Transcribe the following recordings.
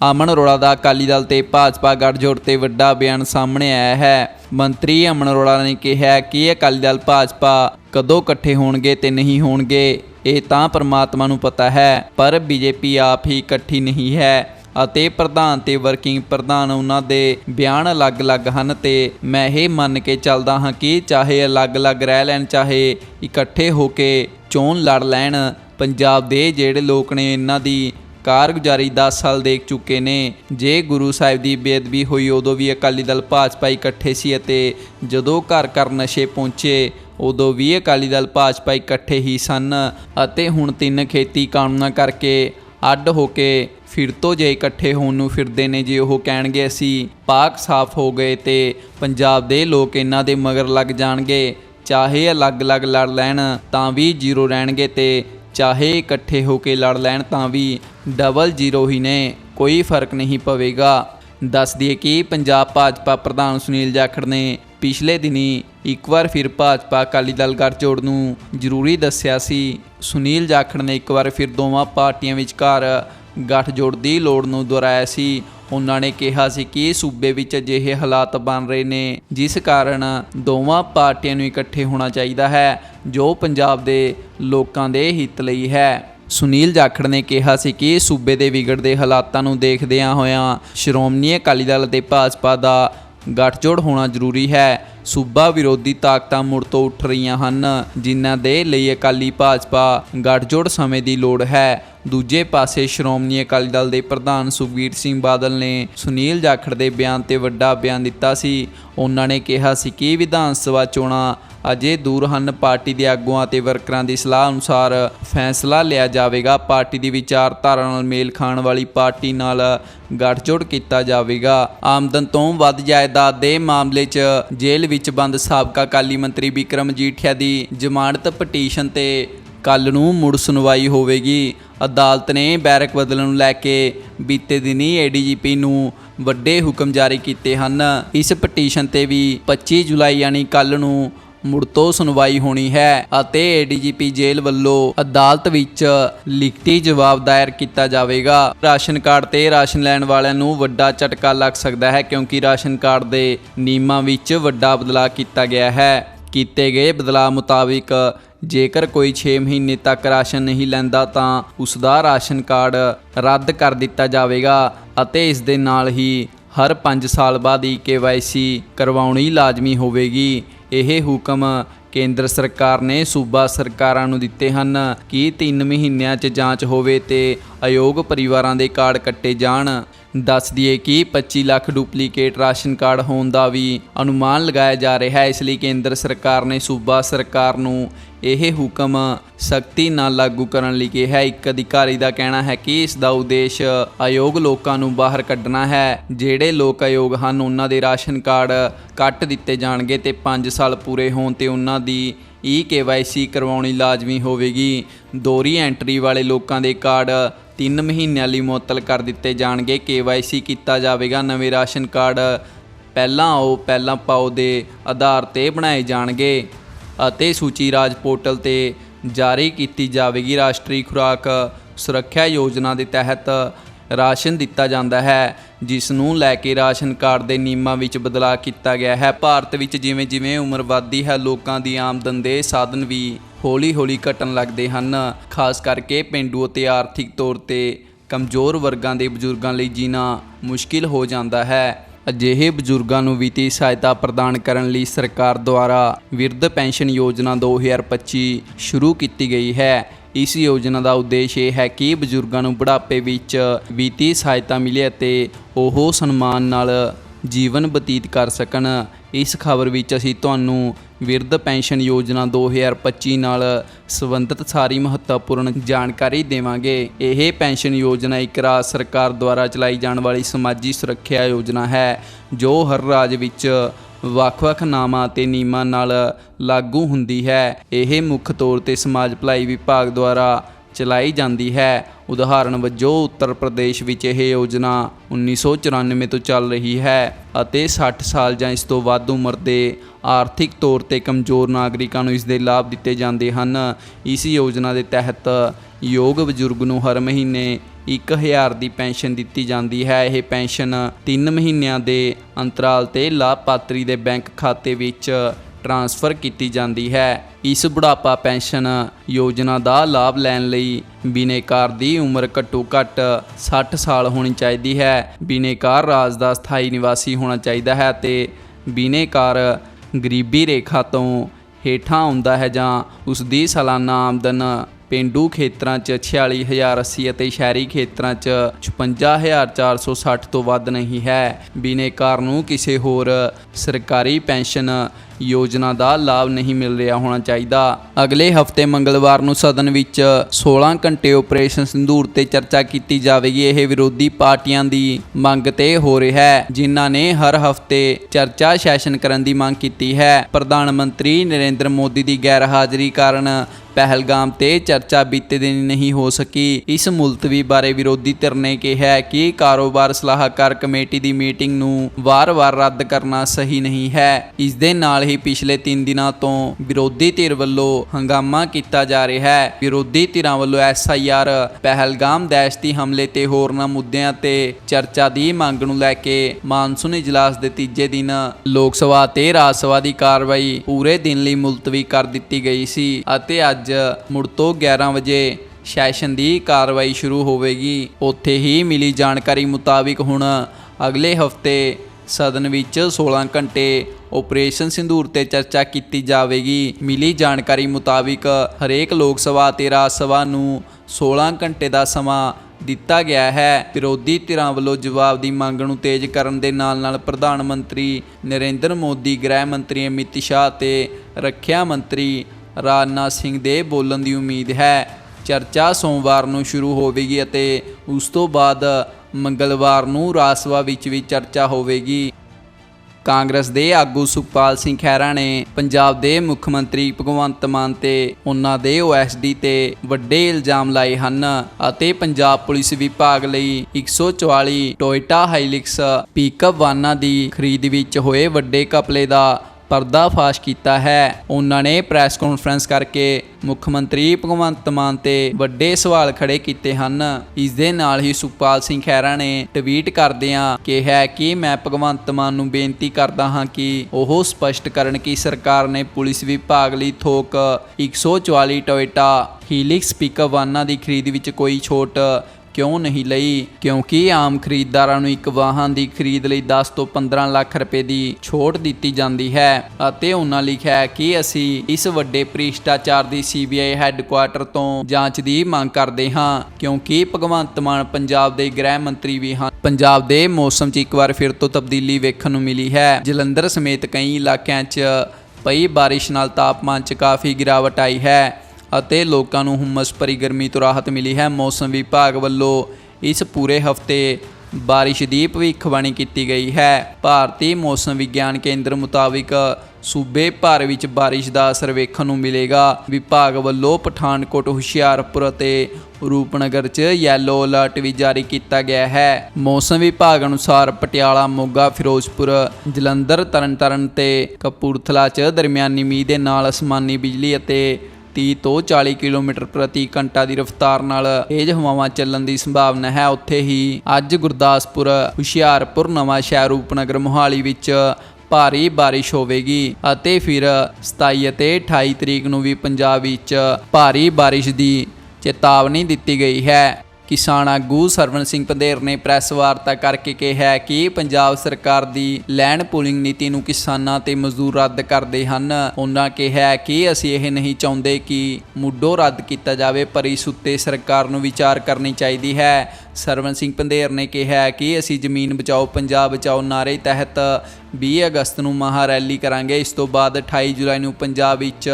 ਅਮਨ ਅਰੋੜਾ ਦਾ ਅਕਾਲੀ ਦਲ ਤੇ ਭਾਜਪਾ ਗੱਠਜੋੜ ਤੇ ਵੱਡਾ ਬਿਆਨ ਸਾਹਮਣੇ ਆਇਆ ਹੈ। ਮੰਤਰੀ ਅਮਨ ਅਰੋੜਾ ਨੇ ਕਿਹਾ ਕਿ ਅਕਾਲੀ ਦਲ ਭਾਜਪਾ ਕਦੋਂ ਇਕੱਠੇ ਹੋਣਗੇ ਤੇ ਨਹੀਂ ਹੋਣਗੇ, ਇਹ ਤਾਂ ਪਰਮਾਤਮਾ ਨੂੰ ਪਤਾ ਹੈ, ਪਰ ਬੀਜੇਪੀ ਆਪ ਹੀ ਇਕੱਠੀ ਨਹੀਂ ਹੈ ਅਤੇ ਪ੍ਰਧਾਨ ਤੇ ਵਰਕਿੰਗ ਪ੍ਰਧਾਨ ਉਹਨਾਂ ਦੇ ਬਿਆਨ ਅਲੱਗ-ਅਲੱਗ ਹਨ ਤੇ ਮੈਂ ਇਹ ਮੰਨ ਕੇ ਚੱਲਦਾ ਹਾਂ ਕਿ ਚਾਹੇ ਅਲੱਗ-ਅਲੱਗ ਰਹਿ ਲੈਣ, ਚਾਹੇ ਇਕੱਠੇ ਹੋ ਕੇ ਚੋਣ ਲੜ ਲੈਣ, ਪੰਜਾਬ ਦੇ ਜਿਹੜੇ ਲੋਕ ਨੇ ਇਹਨਾਂ ਦੀ ਕਾਰਗੁਜ਼ਾਰੀ 10 ਸਾਲ ਦੇਖ ਚੁੱਕੇ ਨੇ। ਜੇ ਗੁਰੂ ਸਾਹਿਬ ਦੀ ਬੇਅਦਬੀ ਹੋਈ, ਉਦੋਂ ਵੀ ਅਕਾਲੀ ਦਲ ਭਾਜਪਾ ਇਕੱਠੇ ਸੀ ਅਤੇ ਜਦੋਂ ਘਰ ਘਰ ਨਸ਼ੇ ਪਹੁੰਚੇ, ਉਦੋਂ ਵੀ ਅਕਾਲੀ ਦਲ ਭਾਜਪਾ ਇਕੱਠੇ ਹੀ ਸਨ ਅਤੇ ਹੁਣ ਤਿੰਨ ਖੇਤੀ ਕਾਨੂੰਨਾਂ ਕਰਕੇ ਅੱਡ ਹੋ ਕੇ ਫਿਰ ਤੋਂ ਜੇ ਇਕੱਠੇ ਹੋਣ ਨੂੰ ਫਿਰਦੇ ਨੇ, ਜੇ ਉਹ ਕਹਿਣਗੇ ਅਸੀਂ ਪਾਕ ਸਾਫ਼ ਹੋ ਗਏ ਤੇ ਪੰਜਾਬ ਦੇ ਲੋਕ ਇਹਨਾਂ ਦੇ ਮਗਰ ਲੱਗ ਜਾਣਗੇ, ਚਾਹੇ ਅਲੱਗ-ਅਲੱਗ ਲੜ ਲੈਣ ਤਾਂ ਵੀ ਜ਼ੀਰੋ ਰਹਿਣਗੇ ਤੇ ਚਾਹੇ ਇਕੱਠੇ ਹੋ ਕੇ ਲੜ ਲੈਣ ਤਾਂ ਵੀ ਡਬਲ ਜ਼ੀਰੋ ਹੀ ਨੇ, ਕੋਈ ਫ਼ਰਕ ਨਹੀਂ ਪਵੇਗਾ। ਦੱਸ ਦਈਏ ਕਿ ਪੰਜਾਬ ਭਾਜਪਾ ਪ੍ਰਧਾਨ ਸੁਨੀਲ ਜਾਖੜ ਨੇ ਪਿਛਲੇ ਦਿਨੀ ਇੱਕ ਵਾਰ ਫਿਰ ਭਾਜਪਾ ਅਕਾਲੀ ਦਲ ਗੱਠਜੋੜ ਨੂੰ ਜ਼ਰੂਰੀ ਦੱਸਿਆ ਸੀ। ਸੁਨੀਲ ਜਾਖੜ ਨੇ ਇੱਕ ਵਾਰ ਫਿਰ ਦੋਵਾਂ ਪਾਰਟੀਆਂ ਵਿਚਕਾਰ ਗੱਠਜੋੜ ਦੀ ਲੋੜ ਨੂੰ ਦੁਹਰਾਇਆ ਸੀ। ਉਹਨਾਂ ਨੇ ਕਿਹਾ ਸੀ ਕਿ ਸੂਬੇ ਵਿੱਚ ਅਜਿਹੇ ਹਾਲਾਤ ਬਣ ਰਹੇ ਨੇ, ਜਿਸ ਕਾਰਨ ਦੋਵਾਂ ਪਾਰਟੀਆਂ ਨੂੰ ਇਕੱਠੇ ਹੋਣਾ ਚਾਹੀਦਾ ਹੈ, ਜੋ ਪੰਜਾਬ ਦੇ ਲੋਕਾਂ ਦੇ ਹਿੱਤ ਲਈ ਹੈ। ਸੁਨੀਲ ਜਾਖੜ ਨੇ ਕਿਹਾ ਸੀ ਕਿ ਸੂਬੇ ਦੇ ਵਿਗੜਦੇ ਹਾਲਾਤਾਂ ਨੂੰ ਦੇਖਦਿਆਂ ਹੋਇਆਂ ਸ਼੍ਰੋਮਣੀ ਅਕਾਲੀ ਦਲ ਤੇ ਭਾਜਪਾ ਦਾ ਗੱਠਜੋੜ ਹੋਣਾ ਜ਼ਰੂਰੀ ਹੈ। ਸੂਬਾ ਵਿਰੋਧੀ ਤਾਕਤਾਂ ਮੁੜ ਤੋਂ ਉੱਠ ਰਹੀਆਂ ਹਨ, ਜਿਨ੍ਹਾਂ ਦੇ ਲਈ ਅਕਾਲੀ ਭਾਜਪਾ ਗੱਠਜੋੜ ਸਮੇਂ ਦੀ ਲੋੜ ਹੈ। ਦੂਜੇ ਪਾਸੇ ਸ਼੍ਰੋਮਣੀ ਅਕਾਲੀ ਦਲ ਦੇ ਪ੍ਰਧਾਨ ਸੁਖਬੀਰ ਸਿੰਘ ਬਾਦਲ ਨੇ ਸੁਨੀਲ ਜਾਖੜ ਦੇ ਬਿਆਨ ਤੇ ਵੱਡਾ ਬਿਆਨ ਦਿੱਤਾ ਸੀ। ਉਹਨਾਂ ਨੇ ਕਿਹਾ ਸੀ ਕਿ ਵਿਧਾਨ ਸਭਾ ਚੋਣਾਂ ਅਜੇ ਦੂਰ ਹਨ। ਪਾਰਟੀ ਦੇ ਆਗੂਆਂ ਤੇ ਵਰਕਰਾਂ ਦੀ ਸਲਾਹ ਅਨੁਸਾਰ ਫੈਸਲਾ ਲਿਆ ਜਾਵੇਗਾ। ਪਾਰਟੀ ਦੀ ਵਿਚਾਰਧਾਰਾ ਨਾਲ ਮੇਲ ਖਾਣ ਵਾਲੀ ਪਾਰਟੀ ਨਾਲ ਗੱਠਜੋੜ ਕੀਤਾ ਜਾਵੇਗਾ। ਆਮਦਨ ਤੋਂ ਵੱਧ ਜਾਇਦਾਦ ਦੇ ਮਾਮਲੇ 'ਚ ਜੇਲ੍ਹ ਵਿੱਚ ਬੰਦ ਸਾਬਕਾ ਕਾਲੀ ਮੰਤਰੀ ਵਿਕਰਮ ਜੀਠਿਆ ਦੀ ਜ਼ਮਾਨਤ ਪਟੀਸ਼ਨ ਤੇ ਕੱਲ ਨੂੰ ਮੁੜ ਸੁਣਵਾਈ ਹੋਵੇਗੀ। ਅਦਾਲਤ ਨੇ ਬੈਰਕ ਬਦਲਣ ਨੂੰ ਲੈ ਕੇ ਬੀਤੇ ਦਿਨੀ ਏਡੀਜੀਪੀ ਨੂੰ ਵੱਡੇ ਹੁਕਮ ਜਾਰੀ ਕੀਤੇ ਹਨ। ਇਸ ਪਟੀਸ਼ਨ ਤੇ ਵੀ 25 ਜੁਲਾਈ ਯਾਨੀ ਕੱਲ ਨੂੰ ਮੁੜ ਤੋਂ ਸੁਣਵਾਈ ਹੋਣੀ ਹੈ ਅਤੇ ਏਡੀਜੀਪੀ ਜੇਲ੍ਹ ਵੱਲੋਂ ਅਦਾਲਤ ਵਿੱਚ ਲਿਖਤੀ ਜਵਾਬ ਦਾਇਰ ਕੀਤਾ ਜਾਵੇਗਾ। ਰਾਸ਼ਨ ਕਾਰਡ ਤੇ ਰਾਸ਼ਨ ਲੈਣ ਵਾਲਿਆਂ ਨੂੰ ਵੱਡਾ ਝਟਕਾ ਲੱਗ ਸਕਦਾ ਹੈ ਕਿਉਂਕਿ ਰਾਸ਼ਨ ਕਾਰਡ ਦੇ ਨਿਯਮਾਂ ਵਿੱਚ ਵੱਡਾ ਬਦਲਾਅ ਕੀਤਾ ਗਿਆ ਹੈ। ਕੀਤੇ ਗਏ ਬਦਲਾਅ ਮੁਤਾਬਿਕ ਜੇਕਰ ਕੋਈ 6 ਮਹੀਨੇ ਤੱਕ ਰਾਸ਼ਨ ਨਹੀਂ ਲੈਂਦਾ ਤਾਂ ਉਸ ਦਾ ਰਾਸ਼ਨ ਕਾਰਡ ਰੱਦ ਕਰ ਦਿੱਤਾ ਜਾਵੇਗਾ ਅਤੇ ਇਸ ਦੇ ਨਾਲ ਹੀ ਹਰ 5 ਸਾਲ ਬਾਅਦ ਹੀ KYC ਕਰਵਾਉਣੀ ਲਾਜ਼ਮੀ ਹੋਵੇਗੀ। ਇਹ ਹੁਕਮ ਕੇਂਦਰ ਸਰਕਾਰ ਨੇ ਸੂਬਾ ਸਰਕਾਰਾਂ ਨੂੰ ਦਿੱਤੇ ਹਨ ਕਿ 3 ਮਹੀਨਿਆਂ 'ਚ ਜਾਂਚ ਹੋਵੇ ਤੇ ਅਯੋਗ ਪਰਿਵਾਰਾਂ ਦੇ ਕਾਰਡ ਕੱਟੇ ਜਾਣ। ਦੱਸ ਦਈਏ ਕਿ 25 ਲੱਖ ਡੁਪਲੀਕੇਟ ਰਾਸ਼ਨ ਕਾਰਡ ਹੋਣ ਦਾ ਵੀ ਅਨੁਮਾਨ ਲਗਾਇਆ ਜਾ ਰਿਹਾ ਹੈ। ਇਸ ਲਈ ਕੇਂਦਰ ਸਰਕਾਰ ਨੇ ਸੂਬਾ ਸਰਕਾਰ ਨੂੰ ਇਹ ਹੁਕਮ ਸਖਤੀ ਨਾਲ ਲਾਗੂ ਕਰਨ ਲਈ ਕਿਹਾ। ਹੈ ਇੱਕ ਅਧਿਕਾਰੀ ਦਾ ਕਹਿਣਾ ਹੈ ਕਿ ਇਸ ਦਾ ਉਦੇਸ਼ ਅਯੋਗ ਲੋਕਾਂ ਨੂੰ ਬਾਹਰ ਕੱਢਣਾ ਹੈ। ਜਿਹੜੇ ਲੋਕ ਅਯੋਗ ਹਨ, ਉਹਨਾਂ ਦੇ ਰਾਸ਼ਨ ਕਾਰਡ ਕੱਟ ਦਿੱਤੇ ਜਾਣਗੇ ਤੇ 5 ਸਾਲ ਪੂਰੇ ਹੋਣ ਤੇ ਉਹਨਾਂ ਦੀ ਈ KYC ਕਰਵਾਉਣੀ ਲਾਜ਼ਮੀ ਹੋਵੇਗੀ। ਦੋਹਰੀ ਐਂਟਰੀ ਵਾਲੇ ਲੋਕਾਂ ਦੇ ਕਾਰਡ 3 ਮਹੀਨਿਆਂ ਲਈ ਮੁਅੱਤਲ ਕਰ ਦਿੱਤੇ ਜਾਣਗੇ। KYC ਕੀਤਾ ਜਾਵੇਗਾ। ਨਵੇਂ ਰਾਸ਼ਨ ਕਾਰਡ ਪਹਿਲਾਂ ਆਓ, ਪਹਿਲਾਂ ਪਾਓ ਦੇ ਆਧਾਰ ਤੇ ਬਣਾਏ ਜਾਣਗੇ। ਅਤੇ ਸੂਚੀ ਰਾਜ ਪੋਰਟਲ ਤੇ ਜਾਰੀ ਕੀਤੀ ਜਾਵੇਗੀ। ਰਾਸ਼ਟਰੀ ਖੁਰਾਕ ਸੁਰੱਖਿਆ ਯੋਜਨਾ ਦੇ ਤਹਿਤ ਰਾਸ਼ਨ ਦਿੱਤਾ ਜਾਂਦਾ ਹੈ, ਜਿਸ ਨੂੰ ਲੈ ਕੇ ਰਾਸ਼ਨ ਕਾਰਡ ਦੇ ਨਿਯਮਾਂ ਵਿੱਚ ਬਦਲਾਅ ਕੀਤਾ ਗਿਆ ਹੈ। ਭਾਰਤ ਵਿੱਚ ਜਿਵੇਂ ਜਿਵੇਂ ਉਮਰ ਵੱਧਦੀ ਹੈ, ਲੋਕਾਂ ਦੀ ਆਮਦਨ ਦੇ ਸਾਧਨ ਵੀ ਹੌਲੀ-ਹੌਲੀ ਘਟਣ ਲੱਗਦੇ ਹਨ। ਖਾਸ ਕਰਕੇ ਪਿੰਡੂ ਅਤੇ ਆਰਥਿਕ ਤੌਰ ਤੇ ਕਮਜ਼ੋਰ ਵਰਗਾਂ ਦੇ ਬਜ਼ੁਰਗਾਂ ਲਈ ਜੀਣਾ ਮੁਸ਼ਕਿਲ ਹੋ ਜਾਂਦਾ ਹੈ। ਅਜਿਹੇ ਬਜ਼ੁਰਗਾਂ ਨੂੰ ਵਿੱਤੀ ਸਹਾਇਤਾ ਪ੍ਰਦਾਨ ਕਰਨ ਲਈ ਸਰਕਾਰ ਦੁਆਰਾ ਵਿਰਧ ਪੈਨਸ਼ਨ ਯੋਜਨਾ 2025 ਸ਼ੁਰੂ ਕੀਤੀ ਗਈ ਹੈ। ਇਸ ਯੋਜਨਾ ਦਾ ਉਦੇਸ਼ ਇਹ ਹੈ ਕਿ ਬਜ਼ੁਰਗਾਂ ਨੂੰ ਬੁਢਾਪੇ ਵਿੱਚ ਵਿੱਤੀ ਸਹਾਇਤਾ ਮਿਲੇ ਅਤੇ ਉਹ ਸਨਮਾਨ ਨਾਲ ਜੀਵਨ ਬਤੀਤ ਕਰ ਸਕਣ। ਇਸ ਖਬਰ ਵਿੱਚ ਅਸੀਂ ਤੁਹਾਨੂੰ ਵਿਰਧ ਪੈਨਸ਼ਨ ਯੋਜਨਾ 2025 ਨਾਲ ਸੰਬੰਧਿਤ ਸਾਰੀ ਮਹੱਤਵਪੂਰਨ ਜਾਣਕਾਰੀ ਦੇਵਾਂਗੇ। ਇਹ ਪੈਨਸ਼ਨ ਯੋਜਨਾ ਇੱਕ ਰਾਜ ਸਰਕਾਰ ਦੁਆਰਾ ਚਲਾਈ ਜਾਣ ਵਾਲੀ ਸਮਾਜੀ ਸੁਰੱਖਿਆ ਯੋਜਨਾ ਹੈ, ਜੋ ਹਰ ਰਾਜ ਵਿੱਚ ਵੱਖ-ਵੱਖ ਨਾਮਾਂ ਅਤੇ ਨਿਯਮਾਂ ਨਾਲ ਲਾਗੂ ਹੁੰਦੀ ਹੈ। ਇਹ ਮੁੱਖ ਤੌਰ ਤੇ ਸਮਾਜ ਭਲਾਈ ਵਿਭਾਗ ਦੁਆਰਾ ਚਲਾਈ ਜਾਂਦੀ ਹੈ। ਉਦਾਹਰਣ ਵਜੋਂ, ਉੱਤਰ ਪ੍ਰਦੇਸ਼ ਵਿੱਚ ਇਹ ਯੋਜਨਾ 1994 ਤੋਂ ਚੱਲ ਰਹੀ ਹੈ ਅਤੇ 60 ਸਾਲ ਜਾਂ ਇਸ ਤੋਂ ਵੱਧ ਉਮਰ ਦੇ ਆਰਥਿਕ ਤੌਰ ਤੇ ਕਮਜ਼ੋਰ ਨਾਗਰਿਕਾਂ ਨੂੰ ਇਸ ਦੇ ਲਾਭ ਦਿੱਤੇ ਜਾਂਦੇ ਹਨ। ਇਸ ਯੋਜਨਾ ਦੇ ਤਹਿਤ ਯੋਗ ਬਜ਼ੁਰਗ ਨੂੰ ਹਰ ਮਹੀਨੇ 1000 ਦੀ ਪੈਨਸ਼ਨ ਦਿੱਤੀ ਜਾਂਦੀ ਹੈ। ਇਹ ਪੈਨਸ਼ਨ 3 ਮਹੀਨਿਆਂ ਦੇ ਅੰਤਰਾਲ ਤੇ ਲਾਭਪਾਤਰੀ ਦੇ ਬੈਂਕ ਖਾਤੇ ਵਿੱਚ ਟ੍ਰਾਂਸਫਰ ਕੀਤੀ ਜਾਂਦੀ ਹੈ। ਇਸ ਬੁਢਾਪਾ ਪੈਨਸ਼ਨ ਯੋਜਨਾ ਦਾ ਲਾਭ ਲੈਣ ਲਈ ਬਿਨੇਕਾਰ ਦੀ ਉਮਰ ਘੱਟੋ ਘੱਟ 60 ਸਾਲ ਹੋਣੀ ਚਾਹੀਦੀ ਹੈ। ਬਿਨੇਕਾਰ ਰਾਜ ਦਾ ਸਥਾਈ ਨਿਵਾਸੀ ਹੋਣਾ ਚਾਹੀਦਾ ਹੈ ਤੇ ਬਿਨੇਕਾਰ ਗਰੀਬੀ ਰੇਖਾ ਤੋਂ ਹੇਠਾਂ ਆਉਂਦਾ ਹੈ ਜਾਂ ਉਸ ਦੀ ਸਾਲਾਨਾ ਆਮਦਨ ਪਿੰਡੂ ਖੇਤਰਾਂ 'ਚ 46080 ਅਤੇ ਸ਼ਹਿਰੀ ਖੇਤਰਾਂ 'ਚ 56460 ਤੋਂ ਵੱਧ ਨਹੀਂ ਹੈ। ਬਿਨੇਕਾਰ ਨੂੰ ਕਿਸੇ ਹੋਰ ਸਰਕਾਰੀ ਪੈਨਸ਼ਨ ਯੋਜਨਾ ਦਾ ਲਾਭ ਨਹੀਂ ਮਿਲ ਰਿਹਾ ਹੋਣਾ ਚਾਹੀਦਾ। ਅਗਲੇ ਹਫ਼ਤੇ ਮੰਗਲਵਾਰ ਨੂੰ ਸਦਨ ਵਿੱਚ 16 ਘੰਟੇ ਆਪਰੇਸ਼ਨ ਸੰਧੂਰ ਤੇ ਚਰਚਾ ਕੀਤੀ ਜਾਵੇਗੀ। ਇਹ ਵਿਰੋਧੀ ਪਾਰਟੀਆਂ ਦੀ ਮੰਗ ਤੇ ਹੋ ਰਿਹਾ ਹੈ, ਜਿਨ੍ਹਾਂ ਨੇ ਹਰ ਹਫ਼ਤੇ ਚਰਚਾ ਸੈਸ਼ਨ ਕਰਨ ਦੀ ਮੰਗ ਕੀਤੀ ਹੈ। ਪ੍ਰਧਾਨ ਮੰਤਰੀ ਨਰਿੰਦਰ ਮੋਦੀ ਦੀ ਗੈਰ ਹਾਜ਼ਰੀ ਕਾਰਨ ਪਹਿਲਗਾਮ ਤੇ ਚਰਚਾ ਬੀਤੇ ਦਿਨ ਨਹੀਂ ਹੋ ਸਕੀ। ਇਸ ਮੁਲਤਵੀ ਬਾਰੇ ਵਿਰੋਧੀ ਧਿਰ ਨੇ ਕਿਹਾ ਕਿ ਕਾਰੋਬਾਰ ਸਲਾਹਕਾਰ ਕਮੇਟੀ ਦੀ ਮੀਟਿੰਗ ਨੂੰ ਵਾਰ-ਵਾਰ ਰੱਦ ਕਰਨਾ ਸਹੀ ਨਹੀਂ ਹੈ। ਇਸ ਦੇ ਨਾਲ ਹੀ ਪਿਛਲੇ 3 ਦਿਨਾਂ ਤੋਂ ਵਿਰੋਧੀ ਧਿਰ ਵੱਲੋਂ ਹੰਗਾਮਾ ਕੀਤਾ ਜਾ ਰਿਹਾ ਹੈ। ਵਿਰੋਧੀ ਧਿਰਾਂ ਵੱਲੋਂ ਐਸਆਈਆਰ ਪਹਿਲਗਾਮ ਦਹਿਸ਼ਤੀ ਹਮਲੇ ਤੇ ਹੋਰਨਾਂ ਮੁੱਦਿਆਂ ਤੇ ਚਰਚਾ ਦੀ ਮੰਗ ਨੂੰ ਲੈ ਕੇ ਮਾਨਸੂਨ ਇਜਲਾਸ ਦੇ ਤੀਜੇ ਦਿਨ ਲੋਕ ਸਭਾ ਤੇ ਰਾਜ ਸਭਾ ਦੀ ਕਾਰਵਾਈ ਪੂਰੇ ਦਿਨ ਲਈ ਮੁਲਤਵੀ ਕਰ ਦਿੱਤੀ ਗਈ ਸੀ ਅਤੇ ਅੱਜ ਮੁੜ ਤੋਂ 11 ਵਜੇ ਸੈਸ਼ਨ ਦੀ ਕਾਰਵਾਈ ਸ਼ੁਰੂ ਹੋਵੇਗੀ। ਉੱਥੇ ਹੀ ਮਿਲੀ ਜਾਣਕਾਰੀ ਮੁਤਾਬਿਕ ਹੁਣ ਅਗਲੇ ਹਫ਼ਤੇ ਸਦਨ ਵਿੱਚ 16 ਘੰਟੇ ਆਪਰੇਸ਼ਨ ਸਿੰਧੂਰ ਤੇ ਚਰਚਾ ਕੀਤੀ ਜਾਵੇਗੀ। ਮਿਲੀ ਜਾਣਕਾਰੀ ਮੁਤਾਬਿਕ ਹਰੇਕ ਲੋਕ ਸਭਾ ਤੇ ਰਾਜ ਸਭਾ ਨੂੰ 16 ਘੰਟੇ ਦਾ ਸਮਾਂ ਦਿੱਤਾ ਗਿਆ ਹੈ। ਵਿਰੋਧੀ ਧਿਰਾਂ ਵੱਲੋਂ ਜਵਾਬ ਦੀ ਮੰਗ ਨੂੰ ਤੇਜ਼ ਕਰਨ ਦੇ ਨਾਲ-ਨਾਲ ਪ੍ਰਧਾਨ ਮੰਤਰੀ ਨਰਿੰਦਰ ਮੋਦੀ, ਗ੍ਰਹਿ ਮੰਤਰੀ ਅਮਿਤ ਸ਼ਾਹ ਤੇ ਰੱਖਿਆ ਮੰਤਰੀ ਰਾਜਨਾਥ ਸਿੰਘ ਦੇ ਬੋਲਣ ਦੀ ਉਮੀਦ ਹੈ। ਚਰਚਾ ਸੋਮਵਾਰ ਨੂੰ ਸ਼ੁਰੂ ਹੋਵੇਗੀ ਅਤੇ ਉਸ ਤੋਂ ਬਾਅਦ ਮੰਗਲਵਾਰ ਨੂੰ ਰਾਜ ਸਭਾ ਵਿੱਚ ਵੀ ਚਰਚਾ ਹੋਵੇਗੀ। ਕਾਂਗਰਸ ਦੇ ਆਗੂ ਸੁਖਪਾਲ ਸਿੰਘ ਖਹਿਰਾ ਨੇ ਪੰਜਾਬ ਦੇ ਮੁੱਖ ਮੰਤਰੀ ਭਗਵੰਤ ਮਾਨ ਤੇ ਉਹਨਾਂ ਦੇ ਓਐਸਡੀ ਤੇ ਵੱਡੇ ਇਲਜ਼ਾਮ ਲਾਏ ਹਨ ਅਤੇ ਪੰਜਾਬ ਪੁਲਿਸ ਵਿਭਾਗ ਲਈ 144 ਟੋਇਟਾ ਹਾਈਲਿਕਸ ਪਿਕਅਪ ਵਾਹਨਾਂ ਦੀ ਖਰੀਦ ਵਿੱਚ ਹੋਏ ਵੱਡੇ ਕਪਲੇ ਦਾ ਪਰਦਾਫਾਸ਼ ਕੀਤਾ ਹੈ। ਉਹਨਾਂ ਨੇ ਪ੍ਰੈਸ ਕਾਨਫਰੰਸ ਕਰਕੇ ਮੁੱਖ ਮੰਤਰੀ ਭਗਵੰਤ ਮਾਨ ਤੇ ਵੱਡੇ ਸਵਾਲ ਖੜੇ ਕੀਤੇ ਹਨ। ਇਸ ਦੇ ਨਾਲ ਹੀ ਸੁਖਪਾਲ ਸਿੰਘ ਖਹਿਰਾ ਨੇ ਟਵੀਟ ਕਰਦਿਆਂ ਕਿਹਾ ਕਿ ਮੈਂ ਭਗਵੰਤ ਮਾਨ ਨੂੰ ਬੇਨਤੀ ਕਰਦਾ ਹਾਂ ਕਿ ਉਹ ਸਪਸ਼ਟ ਕਰਨ ਕਿ ਸਰਕਾਰ ਨੇ ਪੁਲਿਸ ਵਿਭਾਗ ਲਈ ਥੋਕ 144 ਟੋਇਟਾ ਹੀਲਿਕਸ ਪਿਕਅਪ ਵਾਹਨਾਂ ਦੀ ਖਰੀਦ ਵਿੱਚ ਕੋਈ ਛੋਟ ਕਿਉਂ ਨਹੀਂ ਲਈ? ਕਿਉਂਕਿ ਆਮ ਖਰੀਦਦਾਰਾਂ ਨੂੰ ਇੱਕ ਵਾਹਨ ਦੀ ਖਰੀਦ ਲਈ 10 ਤੋਂ 15 ਲੱਖ ਰੁਪਏ ਦੀ ਛੋਟ ਦਿੱਤੀ ਜਾਂਦੀ ਹੈ ਅਤੇ ਉਹਨਾਂ ਲਿਖਿਆ ਹੈ ਕਿ ਅਸੀਂ ਇਸ ਵੱਡੇ ਭ੍ਰਿਸ਼ਟਾਚਾਰ ਦੀ ਸੀਬੀਆਈ ਹੈੱਡਕੁਆਟਰ ਤੋਂ ਜਾਂਚ ਦੀ ਮੰਗ ਕਰਦੇ ਹਾਂ, ਕਿਉਂਕਿ ਭਗਵੰਤ ਮਾਨ ਪੰਜਾਬ ਦੇ ਗ੍ਰਹਿ ਮੰਤਰੀ ਵੀ ਹਨ। ਪੰਜਾਬ ਦੇ ਮੌਸਮ 'ਚ ਇੱਕ ਵਾਰ ਫਿਰ ਤੋਂ ਤਬਦੀਲੀ ਵੇਖਣ ਨੂੰ ਮਿਲੀ ਹੈ। ਜਲੰਧਰ ਸਮੇਤ ਕਈ ਇਲਾਕਿਆਂ 'ਚ ਪਈ ਬਾਰਿਸ਼ ਨਾਲ ਤਾਪਮਾਨ 'ਚ ਕਾਫੀ ਗਿਰਾਵਟ ਆਈ ਹੈ। ਅਤੇ ਲੋਕਾਂ ਨੂੰ ਹੁਮਸ ਭਰੀ ਗਰਮੀ ਤੋਂ ਰਾਹਤ ਮਿਲੀ ਹੈ। ਮੌਸਮ ਵਿਭਾਗ ਵੱਲੋਂ ਇਸ ਪੂਰੇ ਹਫ਼ਤੇ ਬਾਰਿਸ਼ ਦੀ ਭਵਿੱਖਬਾਣੀ ਕੀਤੀ ਗਈ ਹੈ। ਭਾਰਤੀ ਮੌਸਮ ਵਿਗਿਆਨ ਕੇਂਦਰ ਮੁਤਾਬਿਕ ਸੂਬੇ ਭਰ ਵਿੱਚ ਬਾਰਿਸ਼ ਦਾ ਅਸਰ ਵੇਖਣ ਨੂੰ ਮਿਲੇਗਾ। ਵਿਭਾਗ ਵੱਲੋਂ ਪਠਾਨਕੋਟ, ਹੁਸ਼ਿਆਰਪੁਰ ਅਤੇ ਰੂਪਨਗਰ 'ਚ ਯੈਲੋ ਅਲਰਟ ਵੀ ਜਾਰੀ ਕੀਤਾ ਗਿਆ ਹੈ। ਮੌਸਮ ਵਿਭਾਗ ਅਨੁਸਾਰ ਪਟਿਆਲਾ, ਮੋਗਾ, ਫਿਰੋਜ਼ਪੁਰ, ਜਲੰਧਰ, ਤਰਨਤਾਰਨ ਤੇ ਕਪੂਰਥਲਾ 'ਚ ਦਰਮਿਆਨੀ ਮੀਂਹ ਦੇ ਨਾਲ ਅਸਮਾਨੀ ਬਿਜਲੀ ਅਤੇ 30 ਤੋਂ 40 ਕਿਲੋਮੀਟਰ ਪ੍ਰਤੀ ਘੰਟਾ ਦੀ ਰਫ਼ਤਾਰ ਨਾਲ ਤੇਜ਼ ਹਵਾਵਾਂ ਚੱਲਣ ਦੀ ਸੰਭਾਵਨਾ ਹੈ। ਉੱਥੇ ਹੀ ਅੱਜ ਗੁਰਦਾਸਪੁਰ, ਹੁਸ਼ਿਆਰਪੁਰ, ਨਵਾਂ ਸ਼ਹਿਰ, ਰੂਪਨਗਰ, ਮੋਹਾਲੀ ਵਿੱਚ ਭਾਰੀ ਬਾਰਿਸ਼ ਹੋਵੇਗੀ ਅਤੇ ਫਿਰ 27 ਅਤੇ 28 ਤਰੀਕ ਨੂੰ ਵੀ ਪੰਜਾਬ ਵਿੱਚ ਭਾਰੀ ਬਾਰਿਸ਼ ਦੀ ਚੇਤਾਵਨੀ ਦਿੱਤੀ ਗਈ ਹੈ। ਕਿਸਾਨ ਆਗੂ ਸਰਵਨ ਸਿੰਘ ਪੰਧੇਰ ਨੇ ਪ੍ਰੈਸ ਵਾਰਤਾ ਕਰਕੇ ਕਿਹਾ ਕਿ ਪੰਜਾਬ ਸਰਕਾਰ ਦੀ ਲੈਂਡ ਪੂਲਿੰਗ ਨੀਤੀ ਨੂੰ ਕਿਸਾਨਾਂ ਤੇ ਮਜ਼ਦੂਰ ਰੱਦ ਕਰਦੇ ਹਨ। ਉਹਨਾਂ ਕਿਹਾ ਕਿ ਅਸੀਂ ਇਹ ਨਹੀਂ ਚਾਹੁੰਦੇ ਕਿ ਮੁੱਢੋਂ ਰੱਦ ਕੀਤਾ ਜਾਵੇ, ਪਰ ਇਸ ਉੱਤੇ ਸਰਕਾਰ ਨੂੰ ਵਿਚਾਰ ਕਰਨੀ ਚਾਹੀਦੀ ਹੈ। ਸਰਵਨ ਸਿੰਘ ਪੰਧੇਰ ਨੇ ਕਿਹਾ ਕਿ ਅਸੀਂ ਜ਼ਮੀਨ ਬਚਾਓ, ਪੰਜਾਬ ਬਚਾਓ ਨਾਰੇ ਤਹਿਤ 20 ਅਗਸਤ ਨੂੰ ਮਹਾ ਰੈਲੀ ਕਰਾਂਗੇ। ਇਸ ਤੋਂ ਬਾਅਦ 28 ਜੁਲਾਈ ਨੂੰ ਪੰਜਾਬ ਵਿੱਚ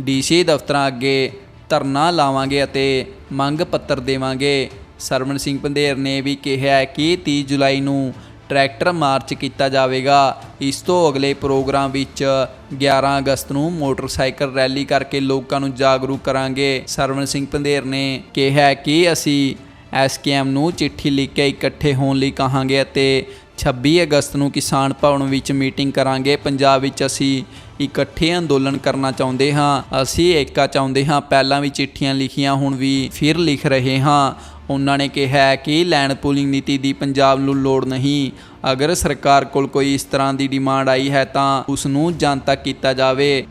ਡੀਸੀ ਦਫ਼ਤਰਾਂ ਅੱਗੇ ਧਰਨਾ ਲਾਵਾਂਗੇ ਅਤੇ ਮੰਗ ਪੱਤਰ ਦੇਵਾਂਗੇ। ਸਰਵਣ ਸਿੰਘ ਪੰਧੇਰ ਨੇ ਵੀ ਕਿਹਾ ਹੈ ਕਿ 30 ਜੁਲਾਈ ਨੂੰ ਟਰੈਕਟਰ ਮਾਰਚ ਕੀਤਾ ਜਾਵੇਗਾ। ਇਸ ਤੋਂ ਅਗਲੇ ਪ੍ਰੋਗਰਾਮ ਵਿੱਚ 11 ਅਗਸਤ ਨੂੰ ਮੋਟਰਸਾਈਕਲ ਰੈਲੀ ਕਰਕੇ ਲੋਕਾਂ ਨੂੰ ਜਾਗਰੂਕ ਕਰਾਂਗੇ। ਸਰਵਣ ਸਿੰਘ ਪੰਧੇਰ ਨੇ ਕਿਹਾ ਕਿ ਅਸੀਂ ਐਸਕੇਐਮ ਨੂੰ ਚਿੱਠੀ ਲਿਖ ਕੇ ਇਕੱਠੇ ਹੋਣ ਲਈ ਕਹਾਂਗੇ ਅਤੇ 26 ਅਗਸਤ ਨੂੰ ਕਿਸਾਨ ਭਵਨ ਵਿੱਚ ਮੀਟਿੰਗ ਕਰਾਂਗੇ। ਪੰਜਾਬ ਵਿੱਚ ਅਸੀਂ ਇਕੱਠੇ ਅੰਦੋਲਨ ਕਰਨਾ ਚਾਹੁੰਦੇ ਹਾਂ। ਅਸੀਂ ਏਕਾ ਚਾਹੁੰਦੇ ਹਾਂ। ਪਹਿਲਾਂ ਵੀ ਚਿੱਠੀਆਂ ਲਿਖੀਆਂ, ਹੁਣ ਵੀ ਫਿਰ ਲਿਖ ਰਹੇ ਹਾਂ। ਉਹਨਾਂ ਨੇ ਕਿਹਾ ਕਿ ਲੈਂਡ ਪੂਲਿੰਗ ਨੀਤੀ ਦੀ ਪੰਜਾਬ ਨੂੰ ਲੋੜ ਨਹੀਂ। ਅਗਰ ਸਰਕਾਰ ਕੋਲ ਕੋਈ ਇਸ ਤਰ੍ਹਾਂ ਦੀ ਡਿਮਾਂਡ ਆਈ ਹੈ ਤਾਂ ਉਸ ਨੂੰ ਜਨ ਕੀਤਾ ਜਾਵੇ।